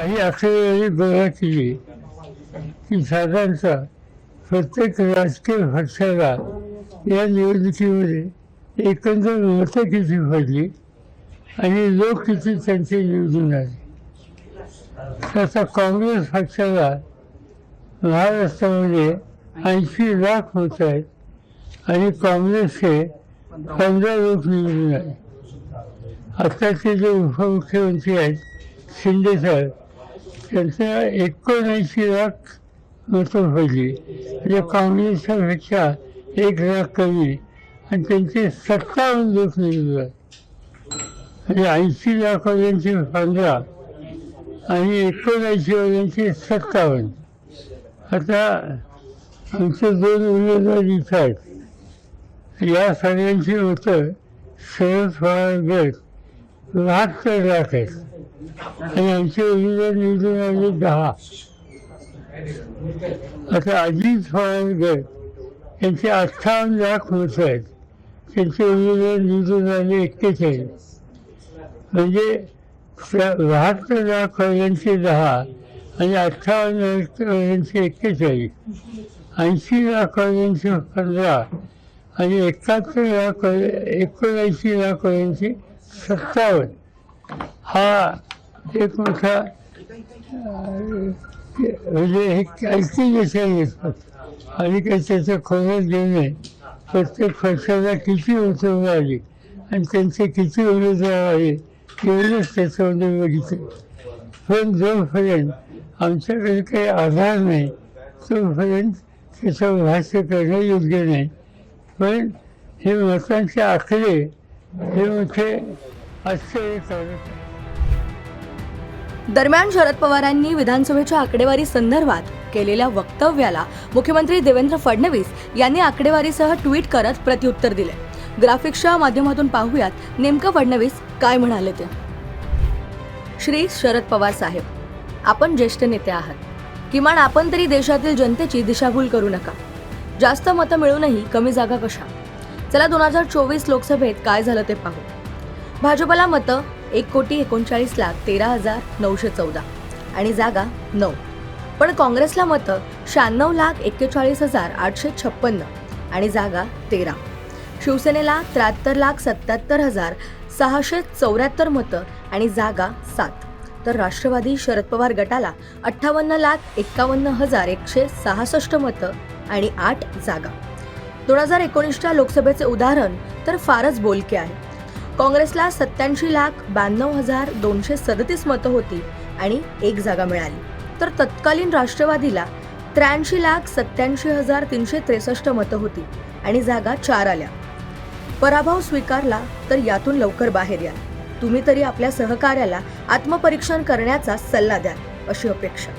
काही आकडेवारी गोळा केली की साधारणतः प्रत्येक राजकीय पक्षाला या निवडणुकीमध्ये एकंदर मतं किती पडली आणि लोक किती त्यांचे निवडून आले? तसा काँग्रेस पक्षाला महाराष्ट्रामध्ये ऐंशी लाख होत आहेत आणि काँग्रेसचे पंधरा लोक निवडून आले. आत्ताचे जे उपमुख्यमंत्री आहेत शिंदे साहेब त्यांच्या एकोणऐंशी लाख मतं पडली म्हणजे काँग्रेसच्या पेक्षा एक लाख कमी आणि त्यांचे सत्तावन्न लोक निवडून म्हणजे ऐंशी लाखवाल्यांचे पंधरा आणि एकोणऐंशी वाल्यांचे सत्तावन्न. आता आमचे दोन उमेदवार दिसतात या सगळ्यांची मतं शरद पवार गट बहात्तर लाख आहेत. आणि आमचे उमेदवार निवडून आले दहा. आता अजित पवार त्यांचे यांचे अठ्ठावन्न लाख होत आहेत. त्यांचे उमेदवार निवडून आले एक्केचाळीस म्हणजे बहात्तर लाख वर्गांचे दहा आणि अठ्ठावन्न वर्गांचे एक्केचाळीस ऐंशी लाख वर्गांचे पंधरा आणि एकाहत्तर लाख एकोणऐंशी लाख वर्गांचे सत्तावन्न. हा एक मोठा म्हणजे हे ऐकून येतात आणि काही त्याचं खबर देऊ नये प्रत्येक पक्षाला किती मतं आली आणि त्यांचे किती उमेदवार आले एवढंच त्याच्यामध्ये बघितलं. पण जोपर्यंत आमच्याकडे काही आधार नाही तोपर्यंत त्याचं भाष्य करणं योग्य नाही. पण हे मतांचे आकडे हे मोठे आश्चर्यकारक आहे. दरम्यान शरद पवारांनी विधानसभेच्या आकडेवारी संदर्भात केलेल्या वक्तव्याला मुख्यमंत्री देवेंद्र फडणवीस यांनी आकडेवारीसह ट्विट करत प्रत्युत्तर दिले. ग्राफिक्सच्या माध्यमातून पाहूयात नेमकं फडणवीस काय म्हणाले ते. श्री शरद पवार साहेब आपण ज्येष्ठ नेते आहात. किमान आपण तरी देशातील जनतेची दिशाभूल करू नका. जास्त मतं मिळूनही कमी जागा कशा? चला दोन हजार चोवीस लोकसभेत काय झालं ते पाहू. भाजपला मतं एक कोटी एकोणचाळीस लाख तेरा हजार नऊशे चौदा आणि जागा नऊ. पण काँग्रेसला मतं शहाण्णव लाख एक्केचाळीस हजार आठशे छप्पन्न आणि जागा तेरा. शिवसेनेला त्र्याहत्तर लाख सत्याहत्तर हजार सहाशे चौऱ्याहत्तर मतं आणि जागा सात. तर राष्ट्रवादी शरद पवार गटाला अठ्ठावन्न लाख एक्कावन्न हजार एकशे सहासष्ट मतं आणि आठ जागा. दोन हजार एकोणीसच्या लोकसभेचे उदाहरण तर फारच बोलके आहे. काँग्रेसला सत्याऐंशी लाख ब्याण्णव हजार दोनशे सदतीस मतं होती आणि एक जागा मिळाली. तर तत्कालीन राष्ट्रवादीला त्र्याऐंशी लाख सत्याऐंशी हजार तीनशे त्रेसष्ट मतं होती आणि जागा चार आल्या. पराभव स्वीकारला तर यातून लवकर बाहेर या. तुम्ही तरी आपल्या सहकार्याला आत्मपरीक्षण करण्याचा सल्ला द्या अशी अपेक्षा.